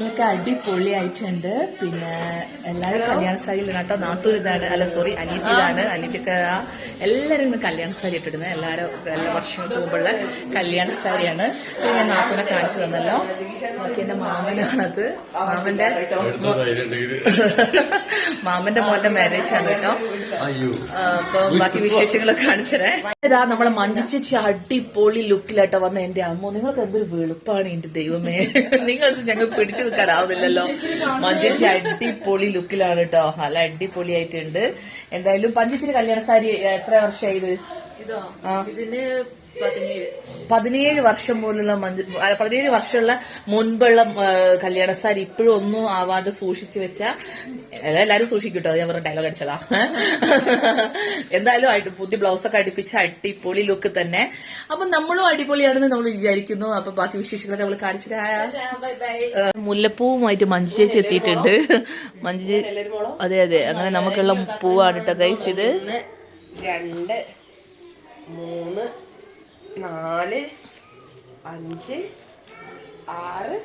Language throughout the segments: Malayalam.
ഇതൊക്കെ അടിപൊളിയായിട്ടുണ്ട്. പിന്നെ എല്ലാവരും കല്യാണ സാരിയിലാണ് കേട്ടോ. നാട്ടൂർ ഇതാണ്. അല്ല സോറി അനിയത്തി ഇതാണ്. അനിയത്തിക്ക് എല്ലാവരും ഇന്ന് കല്യാണ സാരി ഇട്ടിടുന്നത് എല്ലാവരും എല്ലാ വർഷങ്ങൾക്ക് മുമ്പുള്ള കല്യാണ സാരിയാണ്. പിന്നെ ഞാൻ നാട്ടിനെ കാണിച്ചു തന്നല്ലോ. ബാക്കി എന്റെ മാമനാണത്. മാമന്റെ മാമന്റെ മോന്റെ മാരേജ് ആണ് കേട്ടോ. അപ്പൊ ബാക്കി വിശേഷങ്ങളൊക്കെ കാണിച്ചതേ ഇതാ നമ്മളെ മഞ്ചിച്ചി അടിപൊളി ലുക്കിലാട്ടോ വന്ന. എന്റെ അമ്മ നിങ്ങൾക്ക് എന്തൊരു വെളുപ്പാണ് എന്റെ ദൈവമേ. നിങ്ങൾക്ക് ഞങ്ങൾ പിടിച്ചു നിൽക്കാനാവുന്നില്ലല്ലോ മഞ്ചേച്ചി അടിപൊളി ലുക്കിലാണ് കേട്ടോ നല്ല അടിപൊളിയായിട്ടുണ്ട്. എന്തായാലും പഞ്ചിച്ചിരി കല്യാണ സാരി എത്ര വർഷമായി ഇതോ? ഇതിന് പതിനേഴ്. വർഷം പോലുള്ള മഞ്ജു പതിനേഴ് വർഷമുള്ള മുൻപുള്ള ആ, കല്യാണ സാരി ഇപ്പോഴും ഒന്നും ആവാണ്ട് സൂക്ഷിച്ചു വെച്ച എല്ലാരും സൂക്ഷിക്കട്ടോ കേട്ടോ ഞാൻ പറഞ്ഞ ഡയലോഗ് അടിച്ചതാ. എന്തായാലും ആയിട്ട് പുതിയ ബ്ലൗസ് ഒക്കെ അടിപ്പിച്ച അടിപൊളി ലുക്ക് തന്നെ. അപ്പൊ നമ്മളും അടിപൊളിയാണെന്ന് നമ്മൾ വിചാരിക്കുന്നു. അപ്പൊ ബാക്കി വിശേഷങ്ങളൊക്കെ നമ്മൾ കാണിച്ചിട്ട് ബൈ ബൈ മുല്ലപ്പൂവുമായിട്ട് മഞ്ജു ചേച്ചി എത്തിയിട്ടുണ്ട്. മഞ്ജു അതെ അതെ അങ്ങനെ നമുക്കുള്ള പൂവാണ് കേട്ടോ ഗൈസ് ഇത്. രണ്ട് മൂന്ന് നാല് അഞ്ച് ആറ്.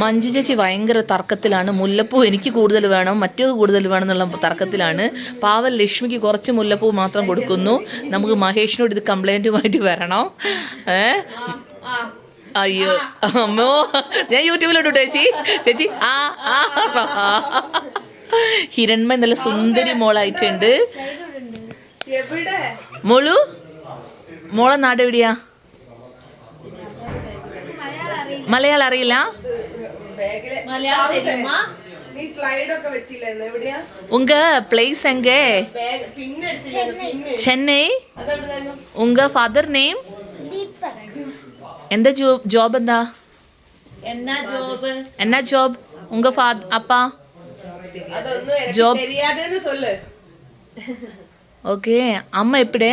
മഞ്ജു ചേച്ചി ഭയങ്കര തർക്കത്തിലാണ്. മുല്ലപ്പൂ എനിക്ക് കൂടുതൽ വേണം മറ്റേത് കൂടുതൽ വേണം എന്നുള്ള തർക്കത്തിലാണ്. പാവൽ ലക്ഷ്മിക്ക് കുറച്ച് മുല്ലപ്പൂ മാത്രം കൊടുക്കുന്നു. നമുക്ക് മഹേഷിനോട് ഇത് കംപ്ലൈന്റുമായിട്ട് വരണം? ഏ? അയ്യോ അമ്മോ. ഞാൻ യൂട്യൂബിലോട്ട് ചേച്ചി? ചേച്ചി ആ ആ. ഹിരൺമ നല്ല സുന്ദരി മോളായിട്ടുണ്ട്. മോളു മോളെ നാട് എവിടെയാ മലയാളം അറിയില്ല ബാഗിൽ നീ സ്ലൈഡ് ഒക്കെ വെച്ചില്ലായിരുന്നു എവിടെയാ ഉങ്ക പ്ലേസ് എങ്ക ബാഗ് പിന്നെ പിന്നെ ചെന്നൈ അതെവിടെയായിരുന്നു ഉങ്ക ഫാദർ നെയിം എന്താ ജോബ് ജോബ് എന്താ എന്നാ ജോബ് എന്നാ ജോബ് ഉങ്ക ഫാ അപ്പ അതൊന്നും എനിക്ക് Job. தெரியாதுன்னு சொல்லு ഓക്കെ. അമ്മ എപ്പിടെ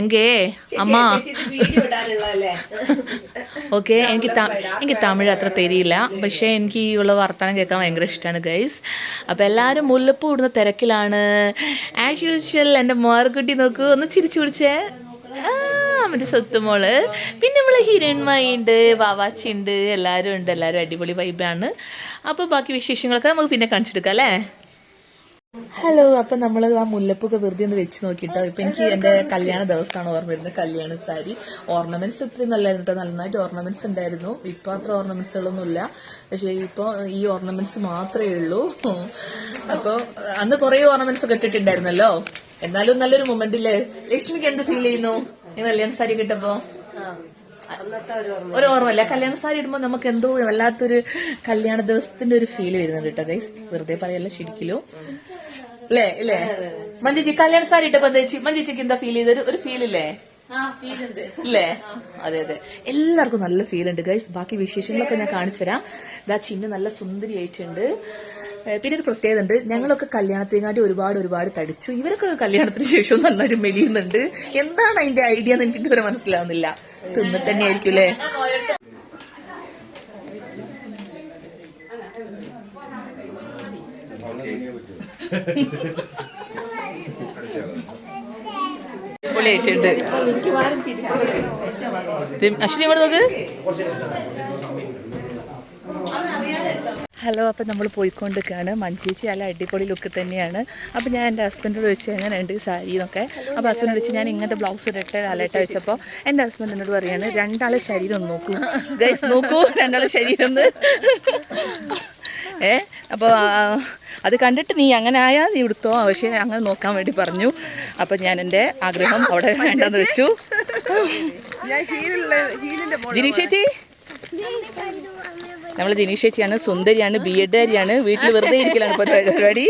എങ്കേ? അമ്മ. ഓക്കെ എനിക്ക് എനിക്ക് തമിഴ് അത്ര തരിയില്ല പക്ഷേ എനിക്ക് ഈ ഉള്ള വർത്തമാനം കേൾക്കാൻ ഭയങ്കര ഇഷ്ടമാണ് ഗൈസ് അപ്പോൾ എല്ലാവരും മുല്ലപ്പൂ ഇടുന്ന തിരക്കിലാണ്. ആസ് യൂഷ്വൽ എന്റെ മോർക്കുട്ടി നോക്കൂ. ഒന്ന് ചിരിച്ചു കുടിച്ചേ ആ മറ്റേ സ്വത്തുമോൾ പിന്നെ നമ്മൾ ഹിരൺമായി ഉണ്ട് വാവാച്ചി ഉണ്ട് എല്ലാവരും ഉണ്ട്. എല്ലാവരും അടിപൊളി വൈബാണ് അപ്പോൾ ബാക്കി വിശേഷങ്ങളൊക്കെ നമുക്ക് പിന്നെ കാണിച്ചെടുക്കാം അല്ലേ? ഹലോ അപ്പൊ നമ്മൾ ആ മുല്ലപ്പൊക്കെ വെറുതെ ഒന്ന് വെച്ച് നോക്കിട്ടോ. ഇപ്പൊ എനിക്ക് എന്റെ കല്യാണ ദിവസമാണ് ഓർമ്മ വരുന്നത് കല്യാണ സാരി. ഓർണമെന്റ്സ് ഇത്രയും നല്ലായിരുന്നു കേട്ടോ നന്നായിട്ട് ഓർണമെന്റ്സ് ഉണ്ടായിരുന്നു. ഇപ്പൊ അത്ര ഓർണമെന്റ്സുകളൊന്നുമില്ല പക്ഷെ ഇപ്പൊ ഈ ഓർണമെന്റ്സ് മാത്രമേ ഉള്ളൂ. അപ്പൊ അന്ന് കുറെ ഓർണമെന്റ്സ് ഒക്കെ ഇട്ടിട്ടുണ്ടായിരുന്നല്ലോ. എന്നാലും നല്ലൊരു മൊമെന്റ് ഇല്ലേ? ലക്ഷ്മിക്ക് എന്ത് ഫീൽ ചെയ്യുന്നു? ഈ കല്യാണ സാരി കിട്ടപ്പോ ഒരു ഓർമ്മയില്ല. കല്യാണ സാരി ഇടുമ്പോൾ നമുക്ക് എന്തോ വല്ലാത്തൊരു കല്യാണ ദിവസത്തിന്റെ ഒരു ഫീൽ വരുന്നുണ്ട് കേട്ടോ ഗൈസ് വെറുതെ പറയല്ല ശരിക്കലോ. അല്ലേ ഇല്ലേ മഞ്ചേച്ചി കല്യാണ സാരി ഇട്ടപ്പോ എന്താ ചേച്ചി? മഞ്ജുച്ചിക്ക് എന്താ ഫീൽ ചെയ്തത്? ഒരു ഫീൽ ഇല്ലേ? ഇല്ലേ അതെ അതെ. എല്ലാവർക്കും നല്ല ഫീൽ ഉണ്ട് ഗൈസ് ബാക്കി വിശേഷങ്ങളൊക്കെ ഞാൻ കാണിച്ചുതരാം ഇതാ ചിന്നു നല്ല സുന്ദരിയായിട്ടുണ്ട്. പിന്നെ ഒരു പ്രത്യേകത ഉണ്ട്. ഞങ്ങളൊക്കെ കല്യാണത്തിനാട്ടി ഒരുപാട് ഒരുപാട് തടിച്ചു. ഇവരൊക്കെ കല്യാണത്തിന് ശേഷം നന്നായിട്ട് മെലിയുന്നുണ്ട്. എന്താണ് അതിന്റെ ഐഡിയ എന്ന് എനിക്ക് ഇതുവരെ മനസ്സിലാവുന്നില്ല. തിന്നിട്ട് തന്നെ ആയിരിക്കും അല്ലേ അശ്വിനി നോക്ക് ഹലോ അപ്പം നമ്മൾ പോയിക്കൊണ്ടിരിക്കുകയാണ്. മഞ്ചേച്ചി നല്ല അടിപൊളി ലുക്ക് തന്നെയാണ്. അപ്പം ഞാൻ എന്റെ ഹസ്ബൻഡിനോട് ചോദിച്ചു എങ്ങനെയുണ്ട് സാരി എന്നൊക്കെ? അപ്പോൾ ഹസ്ബൻഡ് വെച്ച് ഞാൻ ഇങ്ങനത്തെ ബ്ലൗസ് ഇട്ടിട്ട് അലട്ട വെച്ചപ്പോൾ എന്റെ ഹസ്ബൻഡ് എന്നോട് പറയാണ് രണ്ടാളെ ശരീരം ഒന്ന് നോക്കൂ. ഗൈസ് നോക്കൂ. രണ്ടാളെ ശരീരം ഒന്ന്. ഏ? അപ്പോൾ അത് കണ്ടിട്ട് നീ അങ്ങനെ ആയാൽ നീ എടുത്തോ പക്ഷേ അങ്ങനെ നോക്കാൻ വേണ്ടി പറഞ്ഞു. അപ്പം ഞാൻ എന്റെ ആഗ്രഹം അവിടെ വേണ്ടെന്ന് വെച്ചു. ജിനീഷേച്ചി ജിനീഷ് ചേച്ചി? നമ്മൾ ജിനീഷ് ചേച്ചിയാണ് സുന്ദരിയാണ് ബി എഡുകാരിയാണ് വീട്ടിൽ വെറുതെ ഇരിക്കലാണ് ഇപ്പോൾ പരിപാടി.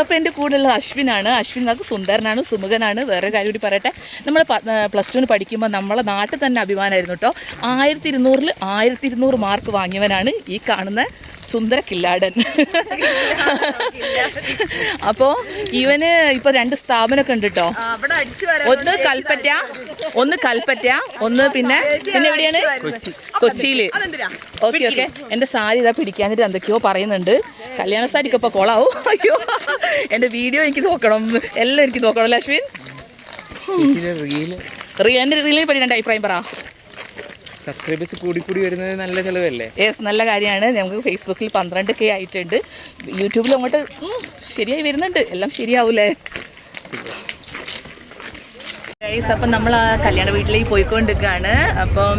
അപ്പോൾ എന്റെ കൂടെയുള്ള അശ്വിനാണ്. അശ്വിൻ നമുക്ക് സുന്ദരനാണ് സുമുഖനാണ്. വേറെ കാര്യം കൂടി പറയട്ടെ. നമ്മൾ പ്ലസ് ടുവിന് പഠിക്കുമ്പോൾ നമ്മളെ നാട്ടിൽ തന്നെ അഭിമാനമായിരുന്നു കേട്ടോ. ആയിരത്തി ഇരുന്നൂറിൽ ആയിരത്തി ഇരുന്നൂറ് മാർക്ക് വാങ്ങിയവനാണ് ഈ കാണുന്ന സുന്ദര കില്ലാടൻ അപ്പോ ഇവന് ഇപ്പോൾ രണ്ട് സ്ഥാപനമൊക്കെ ഉണ്ട് കേട്ടോ അവിടെ അടിച്ചു വരാൻ ഒന്ന് കൽപ്പറ്റ ഒന്ന് കൽപ്പറ്റ ഒന്ന് പിന്നെ പിന്നെ എവിടെയാണ്? കൊച്ചിയിൽ. അതെന്തിനാ? Okay okay. എന്റെ സാരി ഇതാ പിടിക്കാനിട്ട് എന്തൊക്കെയോ പറയുന്നുണ്ട്. കല്യാണ സാരിക്ക് ഇപ്പൊ കൊളാവും. അയ്യോ. എന്റെ വീഡിയോ എനിക്ക് നോക്കണം. എല്ലാം എനിക്ക് നോക്കണം അല്ലേ അശ്വിൻ റീൽ എന്റെ റീലിനെ പറ്റി രണ്ട് അഭിപ്രായം പറ. സബ്സ്ക്രൈബേഴ്സ് കൂടി കൂടി വരുന്നത് നല്ല ചിലവല്ലേ? യെസ് നല്ല കാര്യമാണ്. നമുക്ക് ഫേസ്ബുക്കിൽ പന്ത്രണ്ട് കെ ആയിട്ടുണ്ട്. യൂട്യൂബിൽ അങ്ങോട്ട് ശരിയായി വരുന്നുണ്ട്. എല്ലാം ശരിയാവൂലേ? ഗൈസ് അപ്പം നമ്മൾ ആ കല്യാണ വീട്ടിലേക്ക് പോയിക്കൊണ്ടിരിക്കുകയാണ്. അപ്പം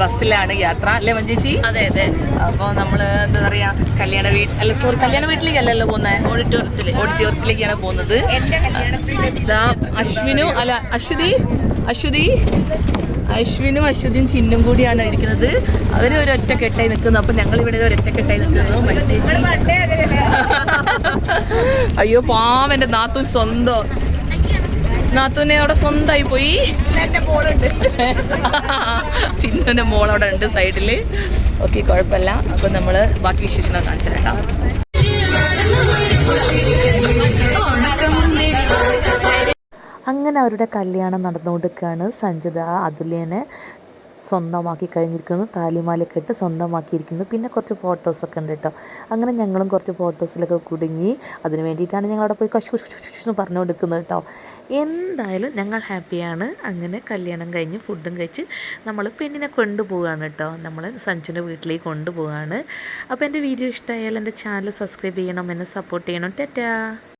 ബസ്സിലാണ് യാത്ര. അല്ലേ മഞ്ചേച്ചി അതെ അതെ. അപ്പോൾ നമ്മൾ എന്താ പറയാ കല്യാണ വീട്ടിൽ അല്ല സോറി കല്യാണ വീട്ടിലേക്കല്ലല്ലോ പോകുന്നത്. ഓഡിറ്റോറിയത്തിൽ ഓഡിറ്റോറിയത്തിലേക്കാണ് പോകുന്നത് അശ്വിനു അല്ല അശ്വതി അശ്വതി. അശ്വിനും അശ്വതിയും ചിന്നും കൂടിയാണ് ഇരിക്കുന്നത്. അവർ ഒരു ഒറ്റക്കെട്ടായി നിൽക്കുന്നു. അപ്പം ഞങ്ങൾ ഇവിടെ ഒരു ഒറ്റക്കെട്ടായി നിൽക്കുന്നു. അയ്യോ പാവന്റെ നാത്തൂൻ സ്വന്തം. നാത്തൂനെ അവിടെ സ്വന്തമായി പോയി. ചിന്നുവിന്റെ മോൾ അവിടെ ഉണ്ട് സൈഡിൽ ഓക്കെ കുഴപ്പമില്ല. അപ്പൊ നമ്മൾ ബാക്കി വിശേഷങ്ങൾ കാണിച്ചു അങ്ങനെ അവരുടെ കല്യാണം നടന്നുകൊണ്ടിരിക്കുകയാണ് സഞ്ജിത അതുല്യനെ സ്വന്തമാക്കി കഴിഞ്ഞിരിക്കുന്നു താലിമാലയൊക്കെ ഇട്ട് സ്വന്തമാക്കിയിരിക്കുന്നു. പിന്നെ കുറച്ച് ഫോട്ടോസൊക്കെ ഉണ്ട് കേട്ടോ. അങ്ങനെ ഞങ്ങളും കുറച്ച് ഫോട്ടോസിലൊക്കെ കുടുങ്ങി അതിന് വേണ്ടിയിട്ടാണ് ഞങ്ങൾ അവിടെ പോയി കശു എന്ന് പറഞ്ഞു കൊടുക്കുന്നത് കേട്ടോ. എന്തായാലും ഞങ്ങൾ ഹാപ്പിയാണ് അങ്ങനെ കല്യാണം കഴിഞ്ഞ് ഫുഡും കഴിച്ച് നമ്മൾ പെണ്ണിനെ കൊണ്ടുപോവുകയാണ് കേട്ടോ. നമ്മൾ സഞ്ജുവിന്റെ വീട്ടിലേക്ക് കൊണ്ടുപോവുകയാണ്. അപ്പോൾ എന്റെ വീഡിയോ ഇഷ്ടമായാൽ എന്റെ ചാനൽ സബ്സ്ക്രൈബ് ചെയ്യണം. എന്നെ സപ്പോർട്ട് ചെയ്യണം. ടാറ്റാ!